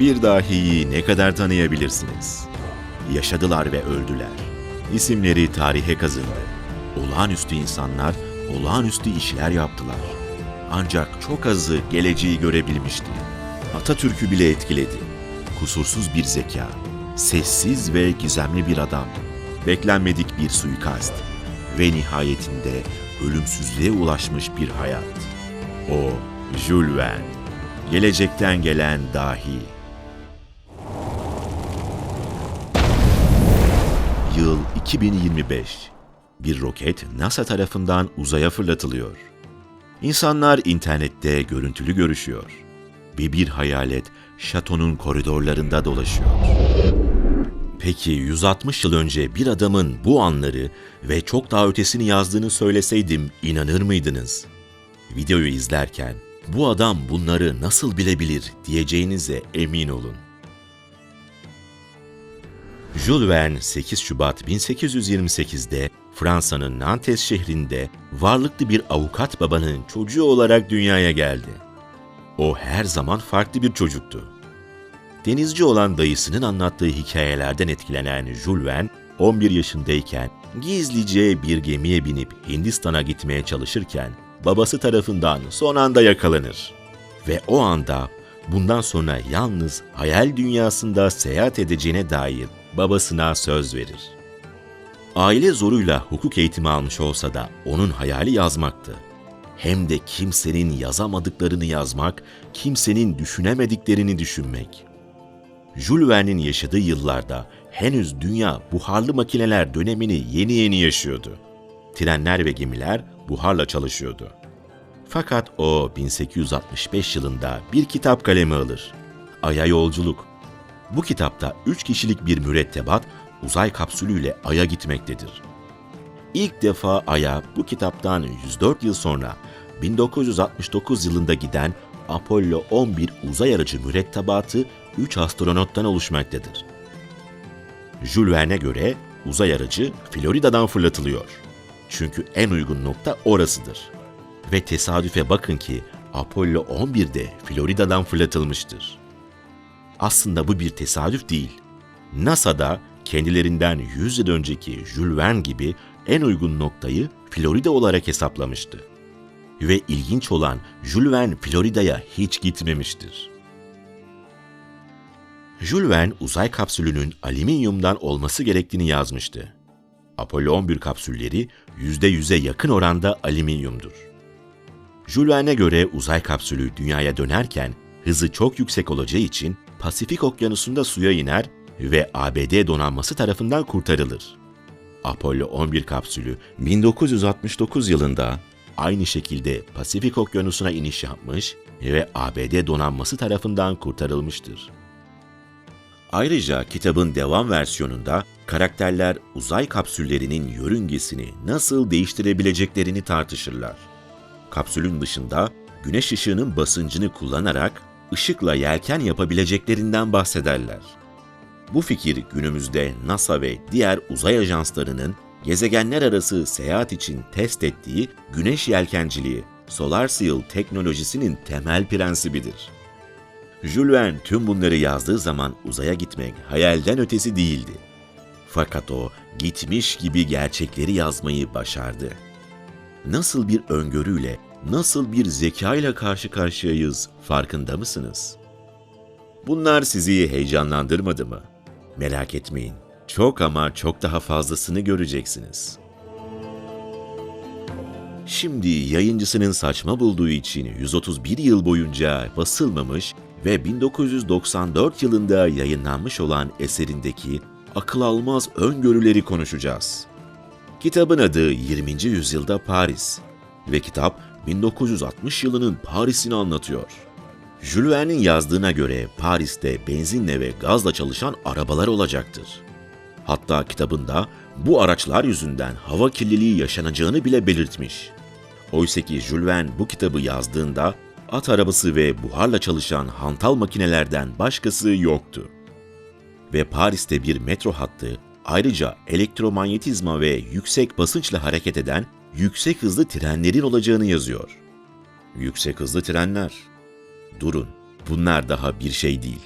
Bir dahiyi ne kadar tanıyabilirsiniz? Yaşadılar ve öldüler. İsimleri tarihe kazındı. Olağanüstü insanlar, olağanüstü işler yaptılar. Ancak çok azı geleceği görebilmişti. Atatürk'ü bile etkiledi. Kusursuz bir zeka, sessiz ve gizemli bir adam, beklenmedik bir suikast ve nihayetinde ölümsüzlüğe ulaşmış bir hayat. O, Jules Verne. Gelecekten gelen dahi. Yıl 2025. Bir roket NASA tarafından uzaya fırlatılıyor. İnsanlar internette görüntülü görüşüyor. Ve bir hayalet şatonun koridorlarında dolaşıyor. Peki 160 yıl önce bir adamın bu anları ve çok daha ötesini yazdığını söyleseydim inanır mıydınız? Videoyu izlerken bu adam bunları nasıl bilebilir diyeceğinize emin olun. Jules Verne 8 Şubat 1828'de Fransa'nın Nantes şehrinde varlıklı bir avukat babanın çocuğu olarak dünyaya geldi. O her zaman farklı bir çocuktu. Denizci olan dayısının anlattığı hikayelerden etkilenen Jules Verne, 11 yaşındayken gizlice bir gemiye binip Hindistan'a gitmeye çalışırken babası tarafından son anda yakalanır. Ve o anda bundan sonra yalnız hayal dünyasında seyahat edeceğine dair babasına söz verir. Aile zoruyla hukuk eğitimi almış olsa da onun hayali yazmaktı. Hem de kimsenin yazamadıklarını yazmak, kimsenin düşünemediklerini düşünmek. Jules Verne'in yaşadığı yıllarda henüz dünya buharlı makineler dönemini yeni yeni yaşıyordu. Trenler ve gemiler buharla çalışıyordu. Fakat o 1865 yılında bir kitap kalemi alır. Ay'a Yolculuk. Bu kitapta üç kişilik bir mürettebat uzay kapsülüyle Ay'a gitmektedir. İlk defa Ay'a bu kitaptan 104 yıl sonra 1969 yılında giden Apollo 11 uzay aracı mürettebatı 3 astronottan oluşmaktadır. Jules Verne'e göre uzay aracı Florida'dan fırlatılıyor. Çünkü en uygun nokta orasıdır. Ve tesadüfe bakın ki Apollo 11 de Florida'dan fırlatılmıştır. Aslında bu bir tesadüf değil. NASA'da kendilerinden 100 yıl önceki Jules Verne gibi en uygun noktayı Florida olarak hesaplamıştı. Ve ilginç olan Jules Verne Florida'ya hiç gitmemiştir. Jules Verne uzay kapsülünün alüminyumdan olması gerektiğini yazmıştı. Apollo 11 kapsülleri %100'e yakın oranda alüminyumdur. Jules Verne'e göre uzay kapsülü dünyaya dönerken hızı çok yüksek olacağı için Pasifik Okyanusu'nda suya iner ve ABD donanması tarafından kurtarılır. Apollo 11 kapsülü 1969 yılında aynı şekilde Pasifik Okyanusu'na iniş yapmış ve ABD donanması tarafından kurtarılmıştır. Ayrıca kitabın devam versiyonunda karakterler uzay kapsüllerinin yörüngesini nasıl değiştirebileceklerini tartışırlar. Kapsülün dışında güneş ışığının basıncını kullanarak ışıkla yelken yapabileceklerinden bahsederler. Bu fikir günümüzde NASA ve diğer uzay ajanslarının gezegenler arası seyahat için test ettiği güneş yelkenciliği, Solar Sail teknolojisinin temel prensibidir. Jules Verne tüm bunları yazdığı zaman uzaya gitmek hayalden ötesi değildi. Fakat o gitmiş gibi gerçekleri yazmayı başardı. Nasıl bir öngörüyle, nasıl bir zekayla karşı karşıyayız farkında mısınız? Bunlar sizi heyecanlandırmadı mı? Merak etmeyin. Çok ama çok daha fazlasını göreceksiniz. Şimdi yayıncısının saçma bulduğu için 131 yıl boyunca basılmamış ve 1994 yılında yayınlanmış olan eserindeki akıl almaz öngörüleri konuşacağız. Kitabın adı 20. yüzyılda Paris ve kitap 1960 yılının Paris'ini anlatıyor. Jules Verne'in yazdığına göre Paris'te benzinle ve gazla çalışan arabalar olacaktır. Hatta kitabında bu araçlar yüzünden hava kirliliği yaşanacağını bile belirtmiş. Oysa ki Jules Verne bu kitabı yazdığında at arabası ve buharla çalışan hantal makinelerden başkası yoktu. Ve Paris'te bir metro hattı, ayrıca elektromanyetizma ve yüksek basınçla hareket eden yüksek hızlı trenlerin olacağını yazıyor. Yüksek hızlı trenler. durun. Bunlar daha bir şey değil.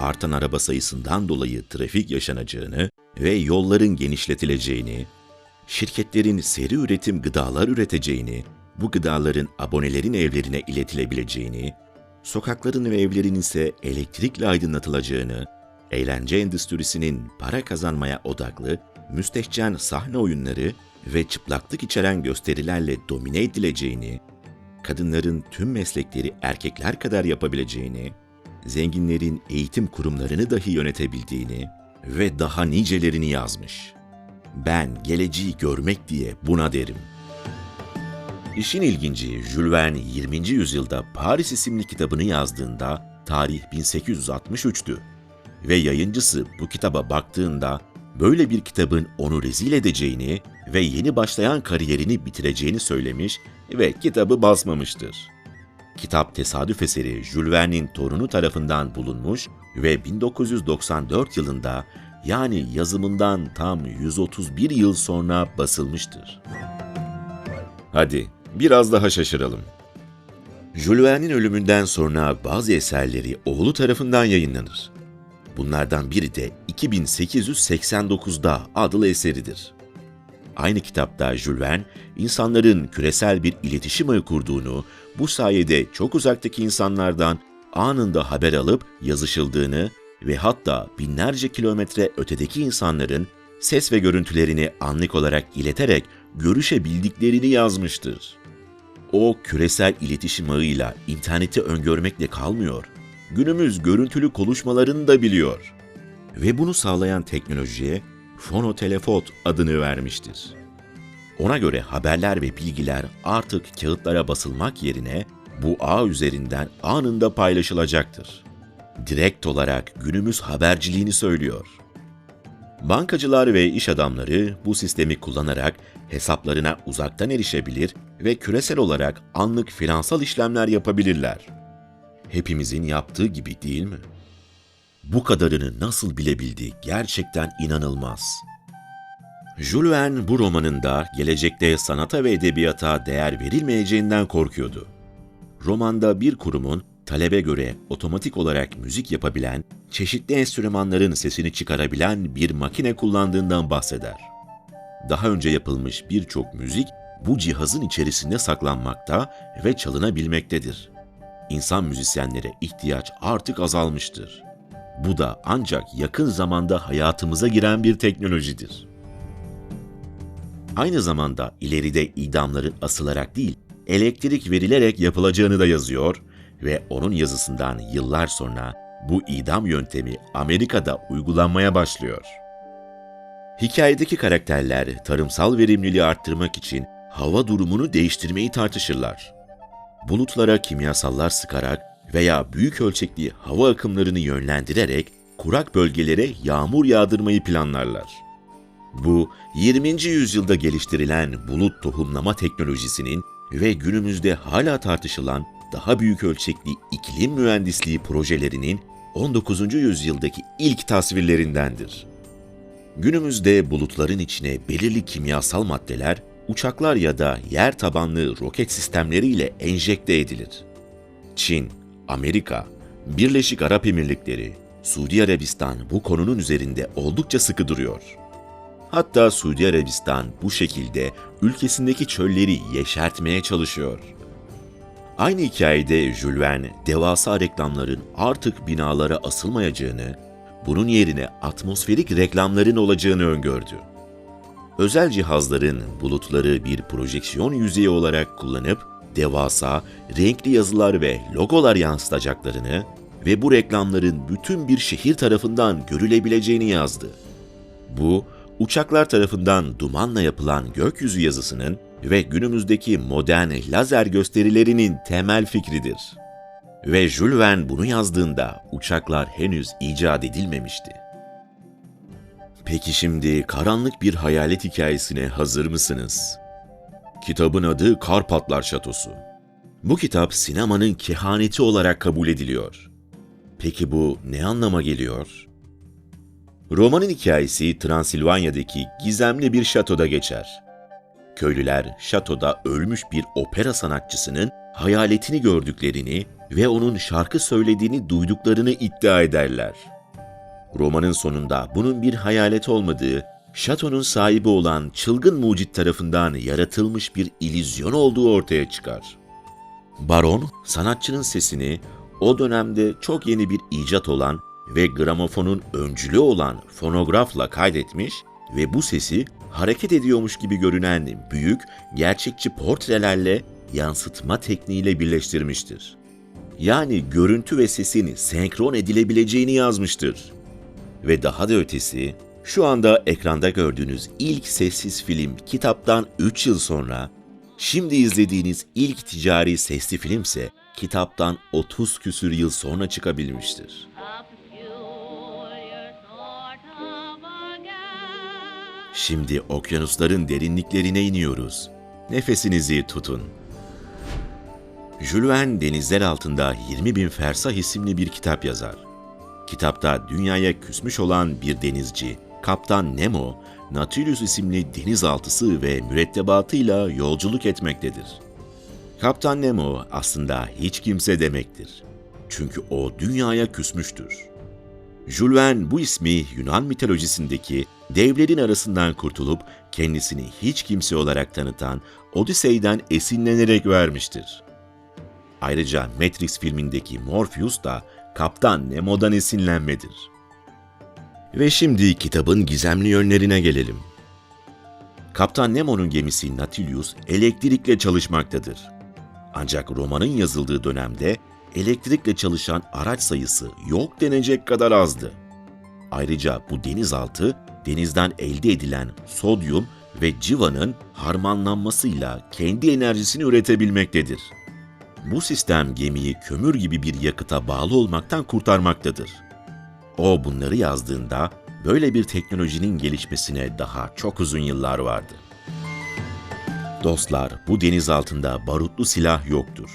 Artan araba sayısından dolayı trafik yaşanacağını ve yolların genişletileceğini, şirketlerin seri üretim gıdalar üreteceğini, bu gıdaların abonelerin evlerine iletilebileceğini, sokakların ve evlerin ise elektrikle aydınlatılacağını, eğlence endüstrisinin para kazanmaya odaklı, müstehcen sahne oyunları ve çıplaklık içeren gösterilerle domine edileceğini, kadınların tüm meslekleri erkekler kadar yapabileceğini, zenginlerin eğitim kurumlarını dahi yönetebildiğini ve daha nicelerini yazmış. Ben geleceği görmek diye buna derim. İşin ilginci Jules Verne 20. yüzyılda Paris isimli kitabını yazdığında tarih 1863'tü. Ve yayıncısı bu kitaba baktığında böyle bir kitabın onu rezil edeceğini ve yeni başlayan kariyerini bitireceğini söylemiş ve kitabı basmamıştır. Kitap tesadüf eseri Jules Verne'in torunu tarafından bulunmuş ve 1994 yılında yani yazımından tam 131 yıl sonra basılmıştır. Hadi biraz daha şaşıralım. Jules Verne'in ölümünden sonra bazı eserleri oğlu tarafından yayınlanır. Bunlardan biri de 2889'da adlı eseridir. Aynı kitapta Jules Verne, insanların küresel bir iletişim ağı kurduğunu, bu sayede çok uzaktaki insanlardan anında haber alıp yazışıldığını ve hatta binlerce kilometre ötedeki insanların ses ve görüntülerini anlık olarak ileterek görüşebildiklerini yazmıştır. O küresel iletişim ağıyla interneti öngörmekle kalmıyor. Günümüz görüntülü konuşmalarını da biliyor. Ve bunu sağlayan teknolojiye fonotelefot adını vermiştir. Ona göre haberler ve bilgiler artık kağıtlara basılmak yerine bu ağ üzerinden anında paylaşılacaktır. Direkt olarak günümüz haberciliğini söylüyor. Bankacılar ve iş adamları bu sistemi kullanarak hesaplarına uzaktan erişebilir ve küresel olarak anlık finansal işlemler yapabilirler. Hepimizin yaptığı gibi değil mi? Bu kadarını nasıl bilebildi gerçekten inanılmaz. Jules Verne bu romanında gelecekte sanata ve edebiyata değer verilmeyeceğinden korkuyordu. Romanda bir kurumun talebe göre otomatik olarak müzik yapabilen, çeşitli enstrümanların sesini çıkarabilen bir makine kullandığından bahseder. Daha önce yapılmış birçok müzik bu cihazın içerisinde saklanmakta ve çalınabilmektedir. İnsan müzisyenlere ihtiyaç artık azalmıştır. Bu da ancak yakın zamanda hayatımıza giren bir teknolojidir. Aynı zamanda ileride idamların asılarak değil, elektrik verilerek yapılacağını da yazıyor ve onun yazısından yıllar sonra bu idam yöntemi Amerika'da uygulanmaya başlıyor. Hikayedeki karakterler tarımsal verimliliği arttırmak için hava durumunu değiştirmeyi tartışırlar. Bulutlara kimyasallar sıkarak veya büyük ölçekli hava akımlarını yönlendirerek kurak bölgelere yağmur yağdırmayı planlarlar. Bu 20. yüzyılda geliştirilen bulut tohumlama teknolojisinin ve günümüzde hala tartışılan daha büyük ölçekli iklim mühendisliği projelerinin 19. yüzyıldaki ilk tasvirlerindendir. Günümüzde bulutların içine belirli kimyasal maddeler uçaklar ya da yer tabanlı roket sistemleriyle enjekte edilir. Çin, Amerika, Birleşik Arap Emirlikleri, Suudi Arabistan bu konunun üzerinde oldukça sıkı duruyor. Hatta Suudi Arabistan bu şekilde ülkesindeki çölleri yeşertmeye çalışıyor. Aynı hikayede Jules Verne, devasa reklamların artık binalara asılmayacağını, bunun yerine atmosferik reklamların olacağını öngördü. Özel cihazların bulutları bir projeksiyon yüzeyi olarak kullanıp devasa, renkli yazılar ve logolar yansıtacaklarını ve bu reklamların bütün bir şehir tarafından görülebileceğini yazdı. Bu, uçaklar tarafından dumanla yapılan gökyüzü yazısının ve günümüzdeki modern lazer gösterilerinin temel fikridir. Ve Jules Verne bunu yazdığında uçaklar henüz icat edilmemişti. Peki şimdi karanlık bir hayalet hikayesine hazır mısınız? Kitabın adı Karpatlar Şatosu. Bu kitap sinemanın kehaneti olarak kabul ediliyor. Peki bu ne anlama geliyor? Romanın hikayesi Transilvanya'daki gizemli bir şatoda geçer. Köylüler şatoda ölmüş bir opera sanatçısının hayaletini gördüklerini ve onun şarkı söylediğini duyduklarını iddia ederler. Romanın sonunda bunun bir hayalet olmadığı, şatonun sahibi olan çılgın mucit tarafından yaratılmış bir ilizyon olduğu ortaya çıkar. Baron, sanatçının sesini o dönemde çok yeni bir icat olan ve gramofonun öncülü olan fonografla kaydetmiş ve bu sesi hareket ediyormuş gibi görünen büyük, gerçekçi portrelerle yansıtma tekniğiyle birleştirmiştir. Yani görüntü ve sesin senkron edilebileceğini yazmıştır. Ve daha da ötesi, şu anda ekranda gördüğünüz ilk sessiz film kitaptan 3 yıl sonra, şimdi izlediğiniz ilk ticari sesli filmse kitaptan 30 küsür yıl sonra çıkabilmiştir. Şimdi okyanusların derinliklerine iniyoruz. Nefesinizi tutun. Jules Verne denizler altında 20 bin fersah isimli bir kitap yazar. Kitapta dünyaya küsmüş olan bir denizci, Kaptan Nemo, Nautilus isimli denizaltısı ve mürettebatıyla yolculuk etmektedir. Kaptan Nemo aslında hiç kimse demektir. Çünkü o dünyaya küsmüştür. Jules Verne bu ismi Yunan mitolojisindeki devlerin arasından kurtulup kendisini hiç kimse olarak tanıtan Odisey'den esinlenerek vermiştir. Ayrıca Matrix filmindeki Morpheus da Kaptan Nemo'dan esinlenmedir. Ve şimdi kitabın gizemli yönlerine gelelim. Kaptan Nemo'nun gemisi Nautilus elektrikle çalışmaktadır. Ancak romanın yazıldığı dönemde elektrikle çalışan araç sayısı yok denecek kadar azdı. Ayrıca bu denizaltı denizden elde edilen sodyum ve civanın harmanlanmasıyla kendi enerjisini üretebilmektedir. Bu sistem gemiyi kömür gibi bir yakıta bağlı olmaktan kurtarmaktadır. O bunları yazdığında böyle bir teknolojinin gelişmesine daha çok uzun yıllar vardı. Dostlar, bu deniz altında barutlu silah yoktur.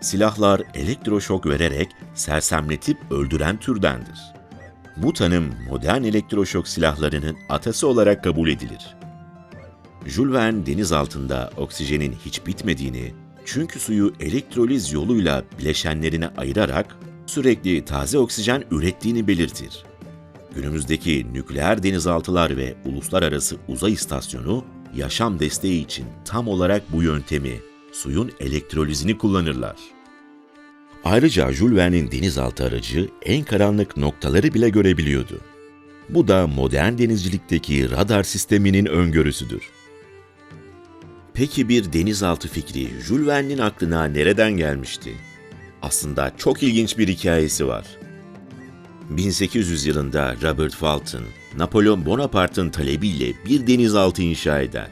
Silahlar elektroşok vererek sersemletip öldüren türdendir. Bu tanım modern elektroşok silahlarının atası olarak kabul edilir. Jules Verne deniz altında oksijenin hiç bitmediğini, çünkü suyu elektroliz yoluyla bileşenlerine ayırarak sürekli taze oksijen ürettiğini belirtir. Günümüzdeki nükleer denizaltılar ve uluslararası uzay istasyonu yaşam desteği için tam olarak bu yöntemi, suyun elektrolizini kullanırlar. Ayrıca Jules Verne'in denizaltı aracı en karanlık noktaları bile görebiliyordu. Bu da modern denizcilikteki radar sisteminin öngörüsüdür. Peki bir denizaltı fikri Jules Verne'in aklına nereden gelmişti? Aslında çok ilginç bir hikayesi var. 1800 yılında Robert Fulton, Napolyon Bonaparte'ın talebiyle bir denizaltı inşa eder.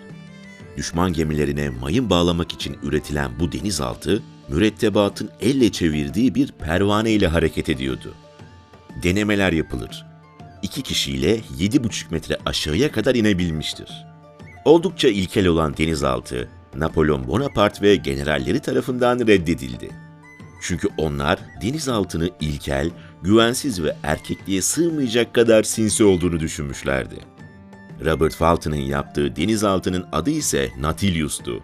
Düşman gemilerine mayın bağlamak için üretilen bu denizaltı, mürettebatın elle çevirdiği bir pervane ile hareket ediyordu. Denemeler yapılır. İki kişiyle 7,5 metre aşağıya kadar inebilmiştir. Oldukça ilkel olan denizaltı, Napolyon Bonaparte ve generalleri tarafından reddedildi. Çünkü onlar denizaltını ilkel, güvensiz ve erkekliğe sığmayacak kadar sinsi olduğunu düşünmüşlerdi. Robert Fulton'ın yaptığı denizaltının adı ise Nautilus'tu.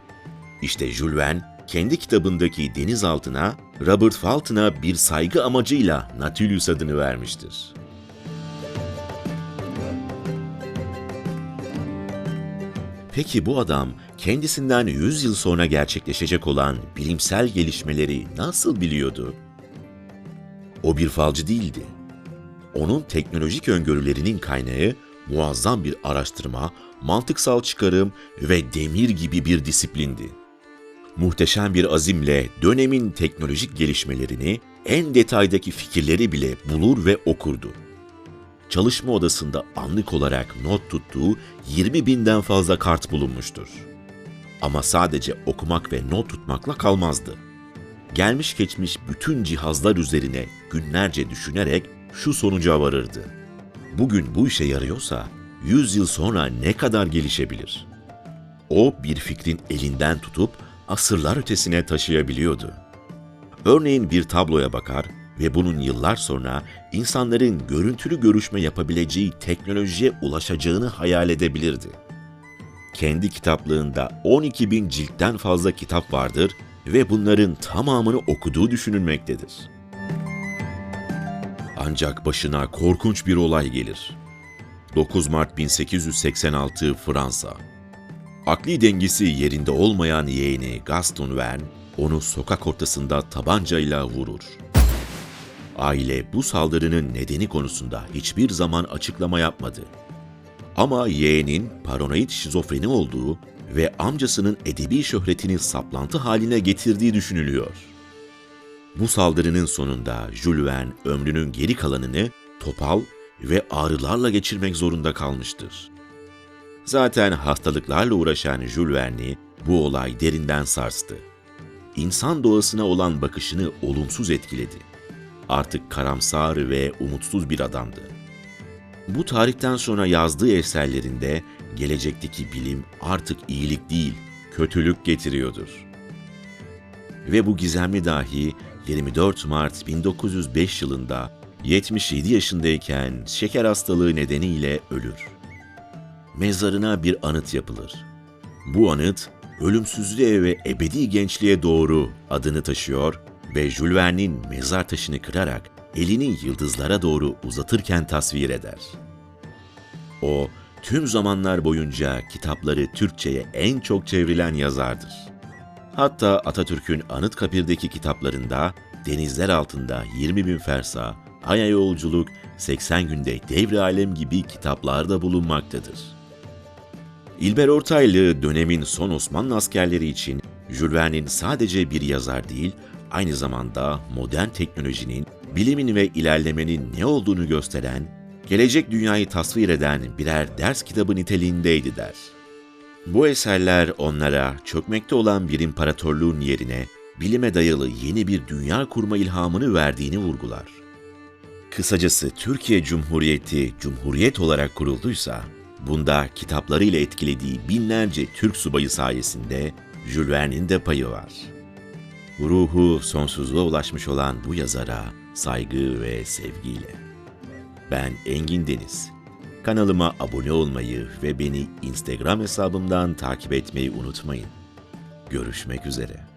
İşte Jules Verne kendi kitabındaki denizaltına Robert Fulton'a bir saygı amacıyla Nautilus adını vermiştir. Peki bu adam kendisinden 100 yıl sonra gerçekleşecek olan bilimsel gelişmeleri nasıl biliyordu? O bir falcı değildi. Onun teknolojik öngörülerinin kaynağı muazzam bir araştırma, mantıksal çıkarım ve demir gibi bir disiplindi. Muhteşem bir azimle dönemin teknolojik gelişmelerini, en detaydaki fikirleri bile bulur ve okurdu çalışma odasında anlık olarak not tuttuğu 20 binden fazla kart bulunmuştur. Ama sadece okumak ve not tutmakla kalmazdı. Gelmiş geçmiş bütün cihazlar üzerine günlerce düşünerek şu sonuca varırdı. Bugün bu işe yarıyorsa 100 yıl sonra ne kadar gelişebilir? O bir fikrin elinden tutup asırlar ötesine taşıyabiliyordu. Örneğin bir tabloya bakar ve bunun yıllar sonra insanların görüntülü görüşme yapabileceği teknolojiye ulaşacağını hayal edebilirdi. Kendi kitaplığında 12 bin ciltten fazla kitap vardır ve bunların tamamını okuduğu düşünülmektedir. Ancak başına korkunç bir olay gelir. 9 Mart 1886 Fransa. Akli dengesi yerinde olmayan yeğeni Gaston Verne onu sokak ortasında tabancayla vurur. Aile bu saldırının nedeni konusunda hiçbir zaman açıklama yapmadı. Ama yeğenin paranoid şizofreni olduğu ve amcasının edebi şöhretini saplantı haline getirdiği düşünülüyor. Bu saldırının sonunda Jules Verne ömrünün geri kalanını topal ve ağrılarla geçirmek zorunda kalmıştır. Zaten hastalıklarla uğraşan Jules Verne'i bu olay derinden sarstı. İnsan doğasına olan bakışını olumsuz etkiledi. Artık karamsar ve umutsuz bir adamdı. Bu tarihten sonra yazdığı eserlerinde gelecekteki bilim artık iyilik değil, kötülük getiriyordur. Ve bu gizemli dahi 24 Mart 1905 yılında 77 yaşındayken şeker hastalığı nedeniyle ölür. Mezarına bir anıt yapılır. Bu anıt, ölümsüzlüğe ve ebedi gençliğe doğru adını taşıyor ve Jules Verne'in mezar taşını kırarak elini yıldızlara doğru uzatırken tasvir eder. O, tüm zamanlar boyunca kitapları Türkçe'ye en çok çevrilen yazardır. Hatta Atatürk'ün Anıtkabir'deki kitaplarında Denizler Altında 20 bin fersa, Ay'a Yolculuk, 80 Günde Devri Alem gibi kitaplar da bulunmaktadır. İlber Ortaylı dönemin son Osmanlı askerleri için Jules Verne'in sadece bir yazar değil, aynı zamanda modern teknolojinin, bilimin ve ilerlemenin ne olduğunu gösteren, gelecek dünyayı tasvir eden birer ders kitabı niteliğindeydi der. Bu eserler onlara çökmekte olan bir imparatorluğun yerine bilime dayalı yeni bir dünya kurma ilhamını verdiğini vurgular. Kısacası Türkiye Cumhuriyeti Cumhuriyet olarak kurulduysa, bunda kitaplarıyla etkilediği binlerce Türk subayı sayesinde Jules Verne'in de payı var. Ruhu sonsuzluğa ulaşmış olan bu yazara saygı ve sevgiyle. Ben Engin Deniz. Kanalıma abone olmayı ve beni Instagram hesabımdan takip etmeyi unutmayın. Görüşmek üzere.